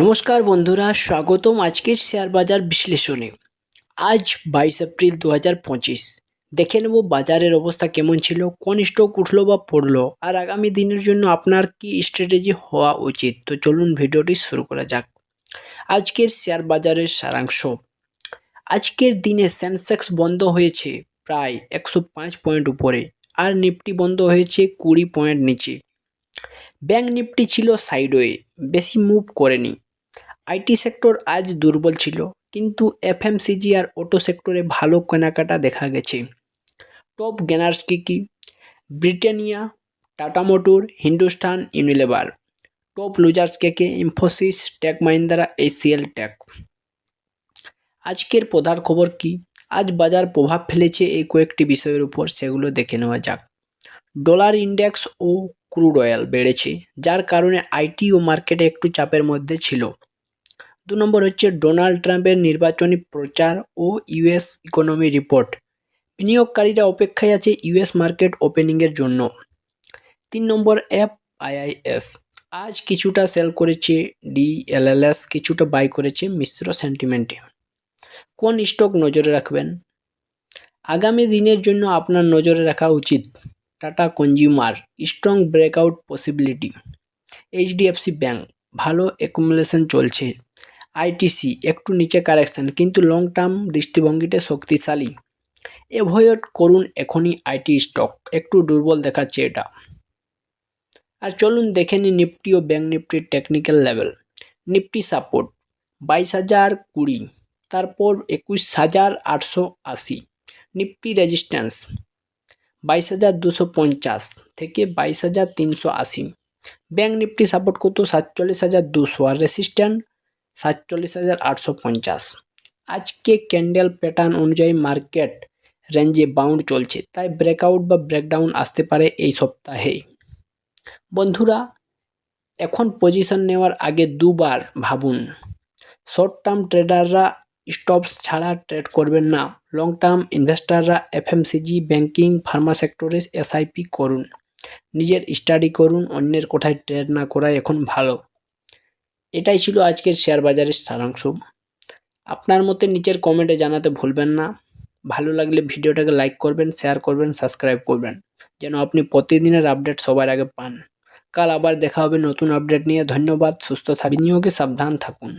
নমস্কার বন্ধুরা, স্বাগতম আজকের শেয়ার বাজার বিশ্লেষণে। আজ বাইশ এপ্রিল দু হাজার পঁচিশ। দেখে নেব বাজারের অবস্থা কেমন ছিল, কোন স্টক উঠল বা পড়ল, আর আগামী দিনের জন্য আপনার কি স্ট্র্যাটেজি হওয়া উচিত। তো চলুন ভিডিওটি শুরু করা যাক। আজকের শেয়ার বাজারের সারাংশ। আজকের দিনে সেন্সেক্স বন্ধ হয়েছে প্রায় একশো পাঁচ পয়েন্ট উপরে, আর নিফটি বন্ধ হয়েছে কুড়ি পয়েন্ট নিচে। ব্যাঙ্ক নিফটি ছিল সাইডওয়ে বেশি মুভ করেনি। আইটি সেক্টর আজ দুর্বল ছিল, কিন্তু এফএমসিজি আর অটো সেক্টরে ভালো কেনাকাটা দেখা গেছে। টপ গেনার্স কী কী? Britannia, Tata motor, Hindustan Unilever top losers কে কে? Infosys tech Mahindra HCL tech আজকের প্রধান খবর কি? আজ বাজার প্রভাব ফেলেছে এই কয়েকটি বিষয়ের উপর, সেগুলো দেখে নেওয়া যাক। ডলার ইন্ডেক্স ও ক্রুড অয়েল বেড়েছে, যার কারণে আইটি ও মার্কেটে একটু চাপের মধ্যে ছিল। দু নম্বর হচ্ছে ডোনাল্ড ট্রাম্পের নির্বাচনী প্রচার ও ইউএস ইকোনমি রিপোর্ট। বিনিয়োগকারীরা অপেক্ষায় আছে ইউএস মার্কেট ওপেনিংয়ের জন্য। তিন নম্বর অ্যাপ আইআইএস। আজ কিছুটা সেল করেছে ডিএলএলএস, কিছুটা বাই করেছে মিশ্র সেন্টিমেন্টে। কোন স্টক নজরে রাখবেন? আগামী দিনের জন্য আপনার নজরে রাখা উচিত। Tata consumer strong breakout possibility. HDFC bank ভালো অ্যাকুমুলেশন চলছে। আইটিসি, একটু নিচে কারেকশন, কিন্তু লং টার্ম দৃষ্টিভঙ্গিতে শক্তিশালী। এভয়েড করুন এখনই আইটি স্টক, একটু দুর্বল দেখাচ্ছে এটা। আর চলুন দেখে নিই নিফটি ও ব্যাঙ্ক নিফটির টেকনিক্যাল লেভেল নিফটি সাপোর্ট বাইশ হাজার কুড়ি, তারপর একুশ হাজার আটশো আশি। নিফটি রেজিস্ট্যান্স বাইশ হাজার দুশো পঞ্চাশ থেকে বাইশ হাজার তিনশো আশি। ব্যাঙ্ক নিফটি সাপোর্ট করতো সাতচল্লিশ হাজার দুশো। আর রেসিস্ট্যান্ট? সাতচল্লিশ হাজার আটশো পঞ্চাশ। আজকে ক্যান্ডেল প্যাটার্ন অনুযায়ী মার্কেট রেঞ্জে বাউন্ড চলছে, তাই ব্রেকআউট বা ব্রেকডাউন আসতে পারে এই সপ্তাহে বন্ধুরা, এখন পজিশন নেওয়ার আগে দুবার ভাবুন। শর্ট টার্ম ট্রেডাররা স্টপস ছাড়া ট্রেড করবেন না। লং টার্ম ইনভেস্টাররা এফএমসিজি ব্যাংকিং ফার্মা সেক্টরে এসআইপি করুন। নিজের স্টাডি করুন, অন্যের কোথায় ট্রেড না করাই এখন ভালো। এটাই ছিল আজকের শেয়ার বাজারের সারাংশ। আপনার মতে নিচের কমেন্টে জানাতে ভুলবেন না। ভালো লাগলে ভিডিওটাকে লাইক করবেন শেয়ার করবেন সাবস্ক্রাইব করবেন, যেন আপনি প্রতিদিনের আপডেট সবার আগে পান। কাল আবার দেখা হবে নতুন আপডেট নিয়ে। ধন্যবাদ, সুস্থ থাকুন। নিয়োগে সাবধান থাকুন।